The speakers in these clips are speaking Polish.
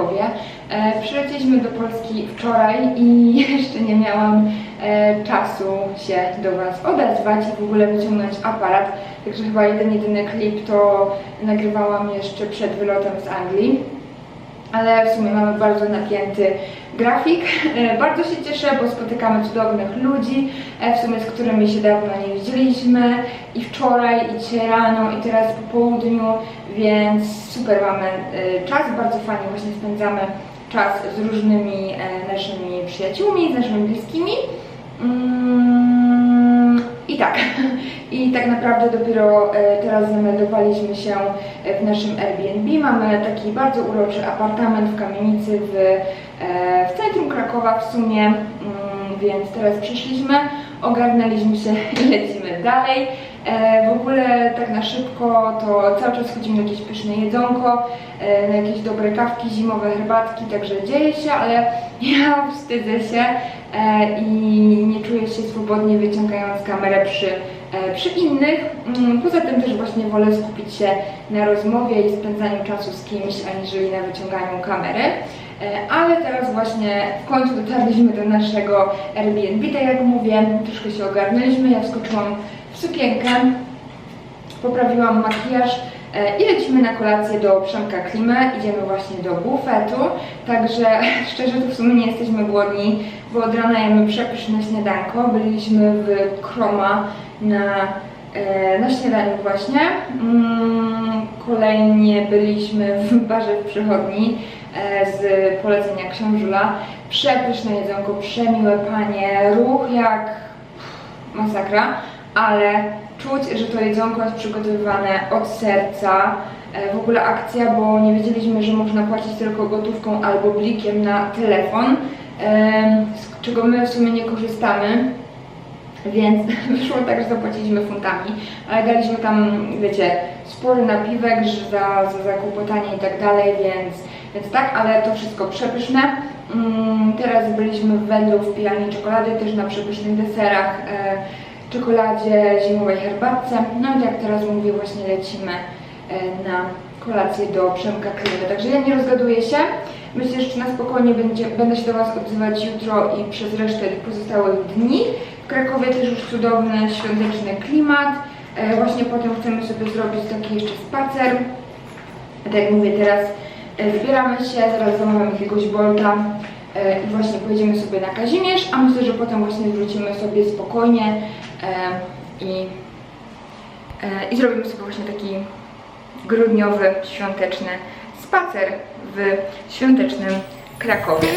Krakowie. E, do Polski wczoraj i jeszcze nie miałam e, czasu się do Was odezwać i w ogóle wyciągnąć aparat. Także chyba jeden, jedyny klip to nagrywałam jeszcze przed wylotem z Anglii ale w sumie mamy bardzo napięty grafik. E, Bardzo się cieszę, bo spotykamy cudownych ludzi, w sumie z którymi się dawno nie widzieliśmy i wczoraj, i dzisiaj rano, i teraz po południu, więc super mamy e, czas, bardzo fajnie właśnie spędzamy czas z różnymi e, naszymi przyjaciółmi, z naszymi bliskimi. Mm, I tak, i tak naprawdę dopiero e, teraz zameldowaliśmy się w naszym Airbnb. Mamy taki bardzo uroczy apartament w kamienicy w, e, w centrum Krakowa w sumie, mm, więc teraz przyszliśmy, ogarnęliśmy się i lecimy dalej. E, W ogóle tak na szybko to cały czas chodzimy na jakieś pyszne jedzonko, e, na jakieś dobre kawki, zimowe herbatki, także dzieje się, ale ja wstydzę się e, i nie czuję się swobodnie wyciągając kamerę przy, przy innych. Mm, Poza tym też właśnie wolę skupić się na rozmowie i spędzaniu czasu z kimś, aniżeli na wyciąganiu kamery. Ale teraz właśnie w końcu dotarliśmy do naszego Airbnb, tak jak mówię, troszkę się ogarnęliśmy, ja wskoczyłam sukienkę, poprawiłam makijaż e, i lecimy na kolację do Przemka Klimy. Idziemy właśnie do bufetu, także szczerze to w sumie nie jesteśmy głodni, bo od rana jemy przepyszne śniadanko. Byliśmy w Kroma na, e, na śniadaniu właśnie. Mm, Kolejnie byliśmy w barze w przychodni e, z polecenia książula. Przepyszne jedzonko, przemiłe panie, ruch jak masakra, ale czuć, że to jedzonko jest przygotowywane od serca. E, W ogóle akcja, bo nie wiedzieliśmy, że można płacić tylko gotówką albo blikiem na telefon, z czego my w sumie nie korzystamy. Więc wyszło tak, że zapłaciliśmy funtami, ale daliśmy tam, wiecie, spory napiwek za, za zakłopotanie i tak dalej, więc, więc tak, ale to wszystko przepyszne. Mm, teraz byliśmy w Wendlu w pijalni czekolady, też na przepysznych deserach, e, czekoladzie, zimowej herbatce. No i jak teraz mówię, właśnie lecimy e, na kolację do Przemka Krymy. Także ja nie rozgaduję się. Myślę, że na spokojnie będzie, będę się do Was odzywać jutro i przez resztę pozostałych dni. W Krakowie też już cudowny, świąteczny klimat. E, właśnie potem chcemy sobie zrobić taki jeszcze spacer. Tak jak mówię, teraz e, zbieramy się, zaraz zamawiam jakiegoś bolta e, i właśnie pojedziemy sobie na Kazimierz, a myślę, że potem właśnie wrócimy sobie spokojnie e, i, e, i zrobimy sobie właśnie taki grudniowy, świąteczny spacer w świątecznym Krakowie.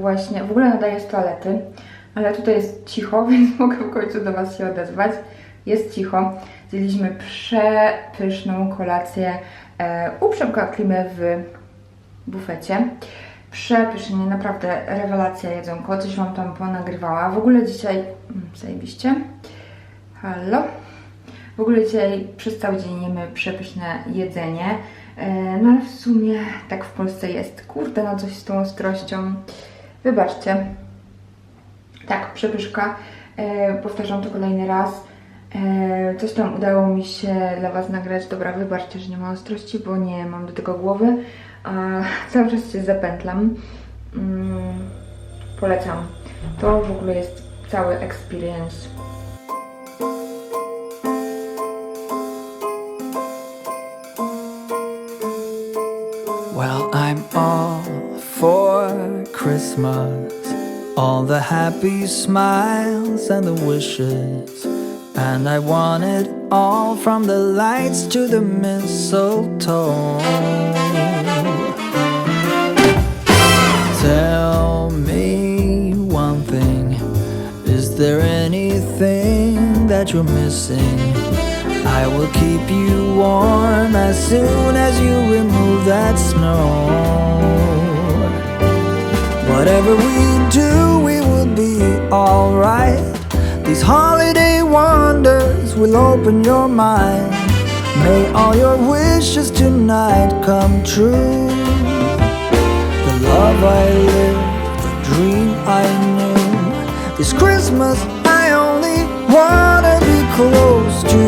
Właśnie, w ogóle nadaję z toalety, ale tutaj jest cicho, więc mogę w końcu do Was się odezwać. Jest cicho. Zjedliśmy przepyszną kolację e, u Przemka Klimy w bufecie. Przepysznie, naprawdę rewelacja jedzonko. Coś Wam tam ponagrywała. W ogóle dzisiaj, mm, zajebiście. Halo. W ogóle dzisiaj przez cały dzień jemy przepyszne jedzenie. E, No ale w sumie tak w Polsce jest. Kurde, no coś z tą ostrością. Wybaczcie. Tak, przepyszka. E, powtarzam to kolejny raz. E, coś tam udało mi się dla Was nagrać. Dobra, wybaczcie, że nie ma ostrości, bo nie mam do tego głowy. A cały czas się zapętlam. Mm, polecam. To w ogóle jest cały experience. Well, I'm all for Christmas. All the happy smiles and the wishes. And I want it all from the lights to the mistletoe. Tell me one thing Is there anything that you're missing? I will keep you warm as soon as you remove that snow. Whatever we do, we will be alright. These holiday wonders will open your mind. May all your wishes tonight come true. The love I lived, the dream I knew. This Christmas, I only wanna be close to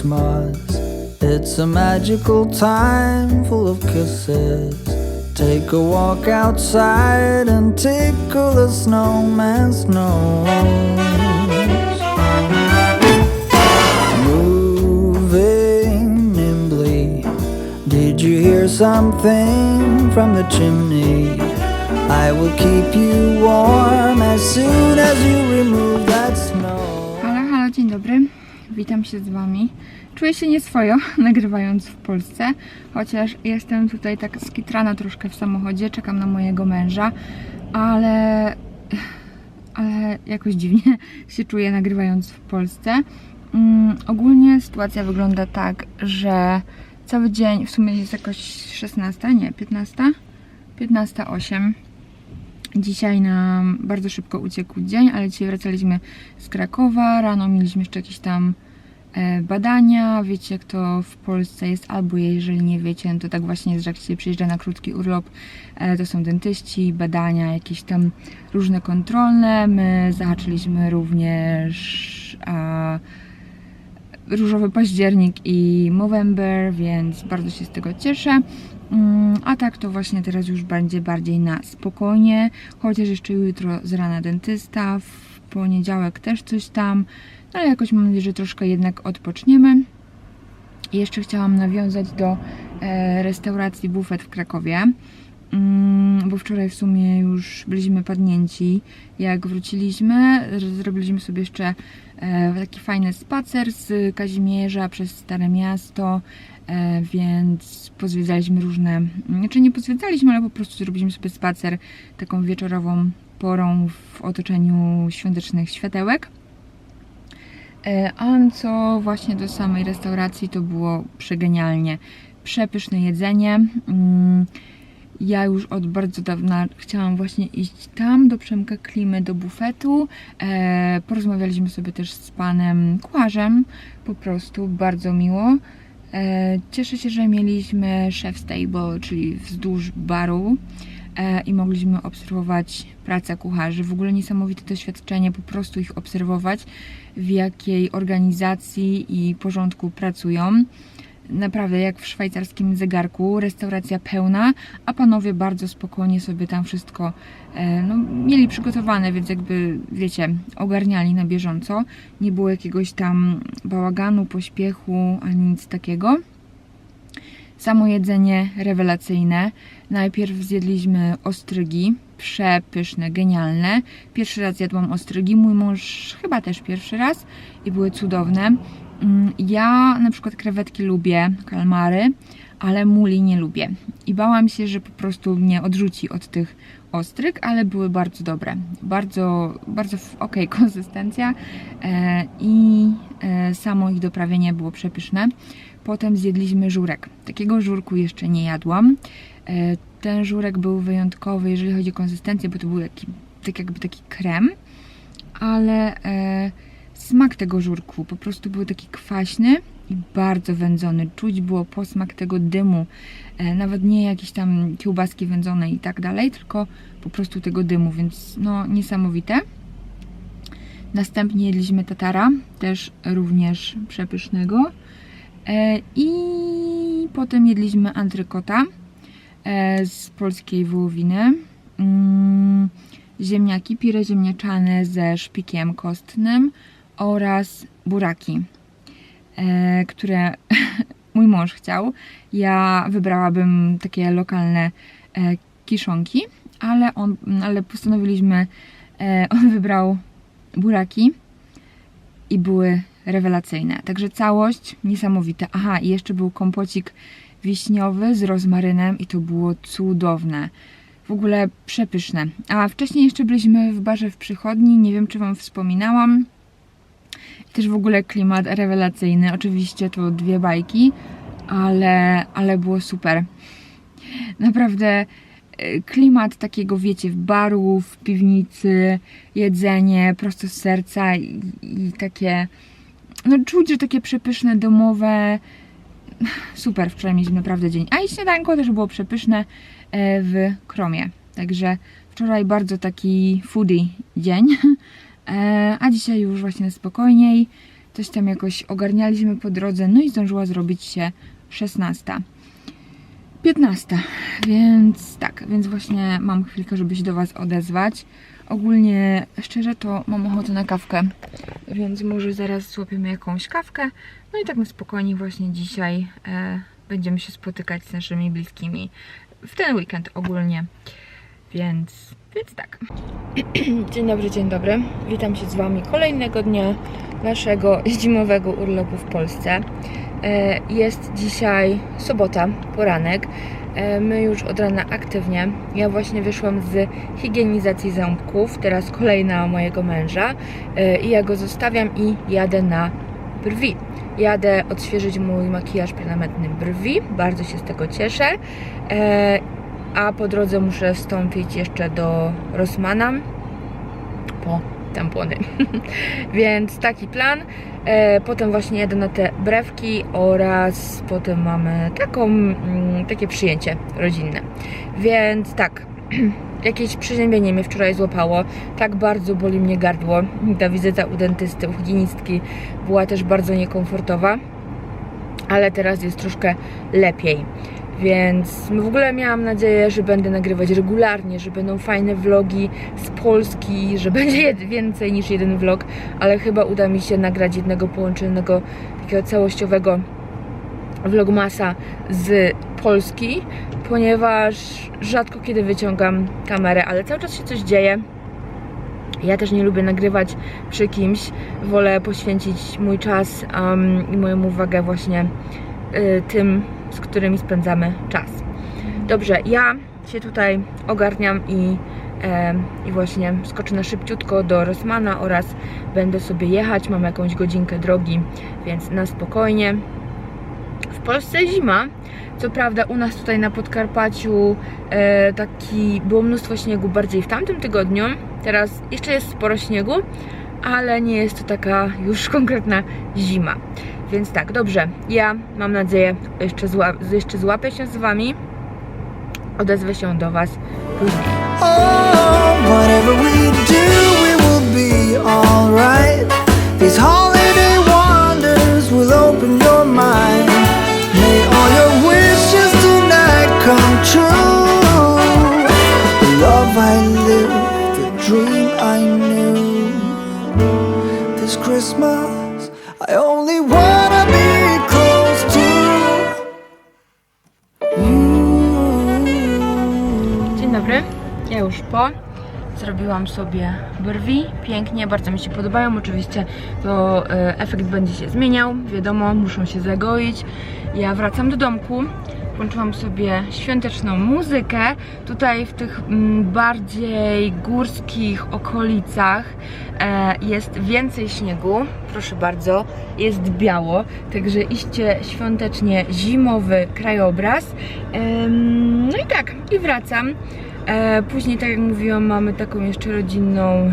Christmas. It's a magical time full of kisses. Take a walk outside and tickle the snowman's nose. Moving nimbly. Did you hear something from the chimney? I will keep you warm as soon as you remove that Witam się z Wami. Czuję się nieswojo, nagrywając w Polsce, chociaż jestem tutaj tak skitrana troszkę w samochodzie, czekam na mojego męża, ale, ale jakoś dziwnie się czuję nagrywając w Polsce. Mm, ogólnie sytuacja wygląda tak, że cały dzień, w sumie jest jakoś 16, nie, 15? 15.08. Dzisiaj nam bardzo szybko uciekł dzień, ale dzisiaj wracaliśmy z Krakowa. Rano mieliśmy jeszcze jakieś tam badania. Wiecie, jak to w Polsce jest, albo jeżeli nie wiecie, no to tak właśnie jest, że jak się przyjeżdża na krótki urlop, e, to są dentyści, badania, jakieś tam różne kontrolne. My zahaczyliśmy również a, różowy październik i Movember, więc bardzo się z tego cieszę. Mm, A tak to właśnie teraz już będzie bardziej na spokojnie, chociaż jeszcze jutro z rana dentysta, w poniedziałek też coś tam, ale jakoś mam nadzieję, że troszkę jednak odpoczniemy. Jeszcze chciałam nawiązać do e, restauracji Buffet w Krakowie, mm, bo wczoraj w sumie już byliśmy padnięci. Jak wróciliśmy, zrobiliśmy sobie jeszcze e, taki fajny spacer z Kazimierza przez Stare Miasto, e, więc pozwiedzaliśmy różne, znaczy nie pozwiedzaliśmy, ale po prostu zrobiliśmy sobie spacer taką wieczorową porą w otoczeniu świątecznych światełek. E, A co właśnie do samej restauracji, to było przegenialnie. Przepyszne jedzenie. Mm, ja już od bardzo dawna chciałam właśnie iść tam do Przemka Klimy, do bufetu. E, porozmawialiśmy sobie też z panem kucharzem, po prostu bardzo miło. E, cieszę się, że mieliśmy chef stable, czyli wzdłuż baru i mogliśmy obserwować pracę kucharzy. W ogóle niesamowite doświadczenie, po prostu ich obserwować, w jakiej organizacji i porządku pracują. Naprawdę jak w szwajcarskim zegarku, restauracja pełna, a panowie bardzo spokojnie sobie tam wszystko e, no, mieli przygotowane, więc jakby wiecie, ogarniali na bieżąco. Nie było jakiegoś tam bałaganu, pośpiechu ani nic takiego. Samo jedzenie rewelacyjne. Najpierw zjedliśmy ostrygi, przepyszne, genialne. Pierwszy raz jadłam ostrygi, mój mąż chyba też pierwszy raz i były cudowne. Mm, Ja na przykład krewetki lubię, kalmary, ale muli nie lubię. I bałam się, że po prostu mnie odrzuci od tych ostryg, ale były bardzo dobre. Bardzo, bardzo okej konsystencja e, i e, samo ich doprawienie było przepyszne. Potem zjedliśmy żurek. Takiego żurku jeszcze nie jadłam. E, ten żurek był wyjątkowy, jeżeli chodzi o konsystencję, bo to był taki, tak jakby taki krem, ale e, smak tego żurku po prostu był taki kwaśny i bardzo wędzony. Czuć było posmak tego dymu, e, nawet nie jakieś tam kiełbaski wędzone i tak dalej, tylko po prostu tego dymu, więc no niesamowite. Następnie jedliśmy tatara, też również przepysznego. I potem jedliśmy antrykota z polskiej wołowiny. Mm, ziemniaki, pire ziemniaczane ze szpikiem kostnym oraz buraki, e, które mój mąż chciał. Ja wybrałabym takie lokalne e, kiszonki, ale, on, ale postanowiliśmy, e, on wybrał buraki i były rewelacyjne. Także całość niesamowita. Aha, i jeszcze był kompocik wiśniowy z rozmarynem i to było cudowne. W ogóle przepyszne. A wcześniej jeszcze byliśmy w barze w przychodni, nie wiem czy Wam wspominałam. Też w ogóle klimat rewelacyjny. Oczywiście to dwie bajki, ale, ale było super. Naprawdę e, klimat takiego, wiecie, barów, piwnicy, jedzenie prosto z serca i, i takie, no czuć, że takie przepyszne, domowe, super, wczoraj mieliśmy naprawdę dzień. A i śniadanko też było przepyszne e, w Kromie, także wczoraj bardzo taki foodie dzień, E, a dzisiaj już właśnie spokojniej, coś tam jakoś ogarnialiśmy po drodze, no i zdążyła zrobić się 16. 15, więc tak, więc właśnie mam chwilkę, żeby się do Was odezwać. Ogólnie, szczerze, to mam ochotę na kawkę, więc może zaraz złapiemy jakąś kawkę. No i tak na spokojnie właśnie dzisiaj e, będziemy się spotykać z naszymi bliskimi w ten weekend ogólnie. Więc, więc tak. Dzień dobry, dzień dobry. Witam się z Wami kolejnego dnia naszego zimowego urlopu w Polsce. E, Jest dzisiaj sobota, poranek. E, My już od rana aktywnie. Ja właśnie wyszłam z higienizacji ząbków, teraz kolejna mojego męża. E, I ja go zostawiam i jadę na brwi. Jadę odświeżyć mój makijaż permanentny brwi. Bardzo się z tego cieszę. E, A po drodze muszę wstąpić jeszcze do Rossmana po tampony. Więc taki plan. E, potem właśnie jadę na te brewki oraz potem mamy taką, mm, takie przyjęcie rodzinne. Więc tak, jakieś przeziębienie mnie wczoraj złapało. Tak bardzo boli mnie gardło. Ta wizyta u dentysty, u higienistki była też bardzo niekomfortowa. Ale teraz jest troszkę lepiej. Więc w ogóle miałam nadzieję, że będę nagrywać regularnie, że będą fajne vlogi z Polski, że będzie więcej niż jeden vlog, ale chyba uda mi się nagrać jednego połączonego, takiego całościowego vlogmasa z Polski, ponieważ rzadko kiedy wyciągam kamerę, ale cały czas się coś dzieje. Ja też nie lubię nagrywać przy kimś, wolę poświęcić mój czas um, i moją uwagę właśnie tym, z którymi spędzamy czas. Dobrze, ja się tutaj ogarniam i, em, i właśnie skoczę na szybciutko do Rossmana oraz będę sobie jechać. Mam jakąś godzinkę drogi, więc na spokojnie. w Polsce zima. Co prawda u nas tutaj na Podkarpaciu e, taki było mnóstwo śniegu bardziej w tamtym tygodniu. Teraz jeszcze jest sporo śniegu, ale nie jest to taka już konkretna zima. Więc tak, dobrze. Ja mam nadzieję, jeszcze, zła, jeszcze złapię się z Wami. Odezwę się do Was później. Oh, dobry, ja już po. Zrobiłam sobie brwi, pięknie, bardzo mi się podobają. Oczywiście to e, efekt będzie się zmieniał, wiadomo, muszą się zagoić. Ja wracam do domku, włączyłam sobie świąteczną muzykę. Tutaj w tych mm, bardziej górskich okolicach e, jest więcej śniegu, proszę bardzo, jest biało, także iście świątecznie zimowy krajobraz. No i tak, i wracam. E, Później, tak jak mówiłam, mamy taką jeszcze rodzinną,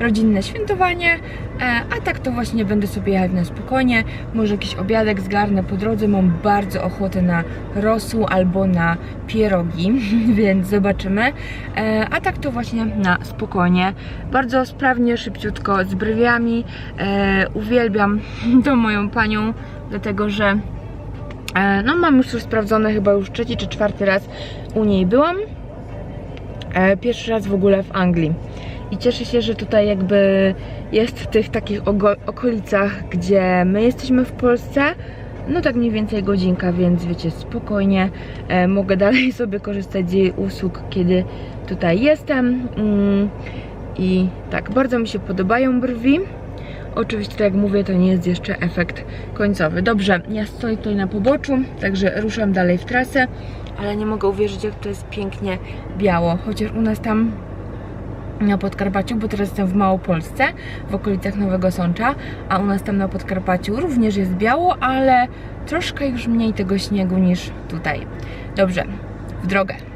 rodzinne świętowanie, e, a tak to właśnie będę sobie jechać na spokojnie, może jakiś obiadek zgarnę po drodze, mam bardzo ochotę na rosół albo na pierogi, więc zobaczymy, e, a tak to właśnie na spokojnie, bardzo sprawnie, szybciutko, z brwiami, uwielbiam tą moją panią, dlatego że No mam już sprawdzone chyba już trzeci czy czwarty raz u niej byłam. E, Pierwszy raz w ogóle w Anglii. I cieszę się, że tutaj jakby jest w tych takich okolicach, gdzie my jesteśmy w Polsce. No tak mniej więcej godzinka, więc wiecie, spokojnie e, mogę dalej sobie korzystać z jej usług, kiedy tutaj jestem. Mm, I tak, bardzo mi się podobają brwi. Oczywiście, tak jak mówię, to nie jest jeszcze efekt końcowy. Dobrze, ja stoję tutaj na poboczu, także ruszam dalej w trasę, ale nie mogę uwierzyć, jak to jest pięknie biało. Chociaż u nas tam na Podkarpaciu, bo teraz jestem w Małopolsce, w okolicach Nowego Sącza, a u nas tam na Podkarpaciu również jest biało, ale troszkę już mniej tego śniegu niż tutaj. Dobrze, w drogę.